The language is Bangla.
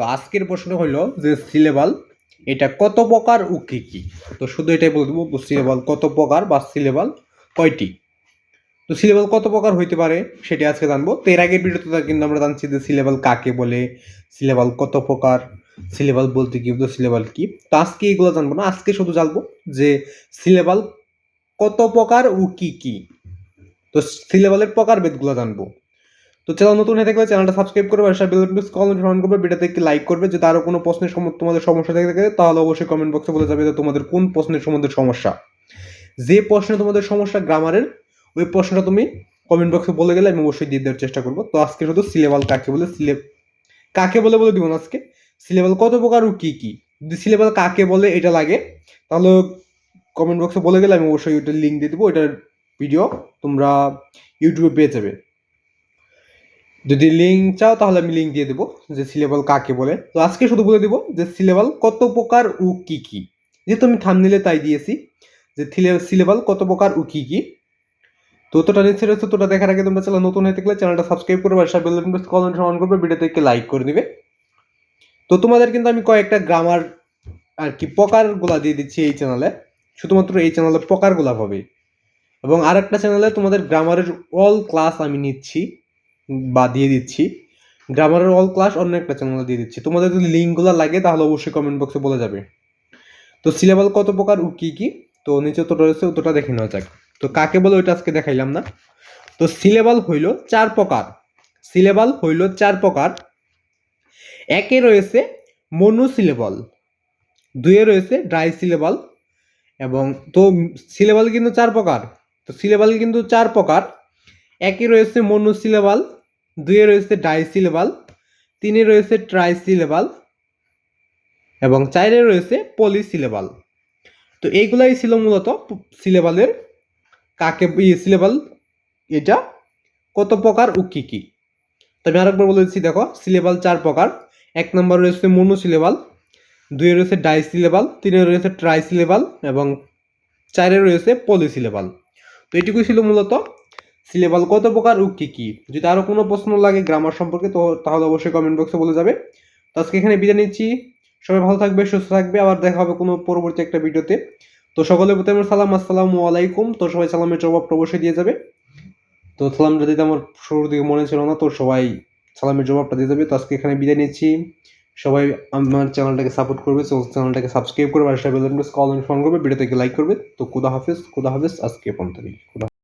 তো আজকের প্রশ্ন হলো যে সিলেবাল, এটা কত প্রকার ও কী কি? তো শুধু এটাই বলে দেবো সিলেবাল কত প্রকার বা সিলেবাল কয়টি? তো সিলেবাল কত প্রকার হইতে পারে সেটা আজকে জানব। তো এর আগের ভিডিওতে কিন্তু আমরা জানছি যে সিলেবাল কাকে বলে, সিলেবাল কত প্রকার, সিলেবাল বলতে কি বুঝো, সিলেবাল কি? তো আজকে এগুলো জানব না, আজকে শুধু জানব যে সিলেবাল কত প্রকার ও কী কী? তো সিলেবালের প্রকার ভেদগুলো জানব। তো চ্যানেল নতুন হয়ে থাকলে চ্যানেলটা সাবস্ক্রাইব করবে, আর বেল বাটন কমেন্ট অন করবে ভিডিওতে একটি লাইক করবে। যদি আরও কোনো প্রশ্নের তোমাদের সমস্যা থেকে, থাকে, তাহলে অবশ্যই কমেন্ট বক্সে বলে যাবে যে তোমাদের কোন প্রশ্নের সম্বন্ধে সমস্যা। যে প্রশ্নে তোমাদের সমস্যা গ্রামারের ওই প্রশ্নটা তুমি কমেন্ট বক্সে বলে গেলে আমি অবশ্যই দিয়ে দেওয়ার চেষ্টা করব। তো আজকে শুধু সিলেবাল কাকে বলে সিলেব কাকে বলে বলে দিব না আজকে? সিলেবাল কত প্রকার ও কী কী? যদি সিলেবাল কাকে বলে এটা লাগে, তাহলে কমেন্ট বক্সে বলে গেলে আমি অবশ্যই ওইটার লিঙ্ক দিয়ে দেবো, ওইটার ভিডিও তোমরা ইউটিউবে পেয়ে যাবে। যদি লিঙ্ক চাও তাহলে আমি লিঙ্ক দিয়ে দেবো যে সিলেবাল কাকে বলে। তো আজকে শুধু বলে দেবো যে সিলেবাল কত প্রকার ও কি কি। যেহেতু আমি থামনিলে তাই দিয়েছি যে সিলেবাল কত প্রকার ও কি কি। তো তোটা নিচ্ছে রয়েছে তোটা দেখার আগে তোমরা চ্যানেল নতুন হয়ে থাকলে চ্যানেলটা সাবস্ক্রাইব করবে আর bell button press comment on করবে, ভিডিওতে একটি লাইক করে দিবে। তো তোমাদের কিন্তু আমি কয়েকটা গ্রামার আর কি প্রকারগুলা দিয়ে দিচ্ছি এই চ্যানেলে শুধুমাত্র এই চ্যানেলে প্রকারগুলা পাবে এবং আর একটা চ্যানেলে তোমাদের গ্রামারের অল ক্লাস আমি নিচ্ছি। বা দিয়ে দিচ্ছি। গ্রামারের অল ক্লাস অন্য একটা চ্যানেলে দিয়ে দিচ্ছি। তোমাদের যদি লিঙ্কগুলো লাগে, তাহলে অবশ্যই কমেন্ট বক্সে বলে যাবে। তো সিলেবাল কত প্রকার ও কী কী? তো নিচে তো রয়েছে ওটা দেখে নেওয়া যাক। তো কাকে বলে ওইটা আজকে দেখাইলাম না। তো সিলেবাল হইল চার প্রকার। সিলেবাল হইল চার প্রকার। একে রয়েছে মনু সিলেবল দুয়ে রয়েছে ড্রাই সিলেবাল এবং তো সিলেবাল কিন্তু চার প্রকার। তো সিলেবাল কিন্তু চার প্রকার। একে রয়েছে মনু সিলেবাল দুয়ে রয়েছে ডাই সিলেবাল তিনে রয়েছে ট্রাই সিলেবাল এবং চারে রয়েছে পলি সিলেবাল তো এইগুলাই ছিল মূলত সিলেবালের কাকে সিলেবাল এটা কত প্রকার ও কী কী। তো আমি আরেকবার বলে দিচ্ছি, দেখো সিলেবাল চার প্রকার। এক নম্বর রয়েছে মনু সিলেবাল দুয়ে রয়েছে ডাই সিলেবাল তিনে রয়েছে ট্রাই সিলেবাল এবং চারে রয়েছে পলি সিলেবাল তো এটুকুই ছিল মূলত সিলেবাল কত প্রকার ও কী কী? যদি আরও কোনো প্রশ্ন লাগে গ্রামার সম্পর্কে, তো তাহলে অবশ্যই কমেন্ট বক্সে বলে যাবে। তো আজকে এখানে বিদায় নিচ্ছি। সবাই ভালো থাকবে, সুস্থ থাকবে। আবার দেখা হবে কোনো পরবর্তী একটা ভিডিওতে। তো সকলের প্রতি আমার সালাম, আসসালামু আলাইকুম। তো সবাই সালামের জবাবটা অবশ্যই দিয়ে যাবে। তো সালামটা দিতে আমার শুরুর দিকে মনে ছিল না, তো সবাই সালামের জবাবটা দিয়ে যাবে। তো আজকে এখানে বিদায় নিচ্ছি। সবাই আমার চ্যানেলটাকে সাপোর্ট করবে চ্যানেলটাকে সাবস্ক্রাইব করবে, আর সাথে বেল প্রেস কল ফোন করবে ভিডিওতে লাইক করবে। তো খুদা হাফেজ খুদা হাফেজ। আজকে পর্যন্ত খুদা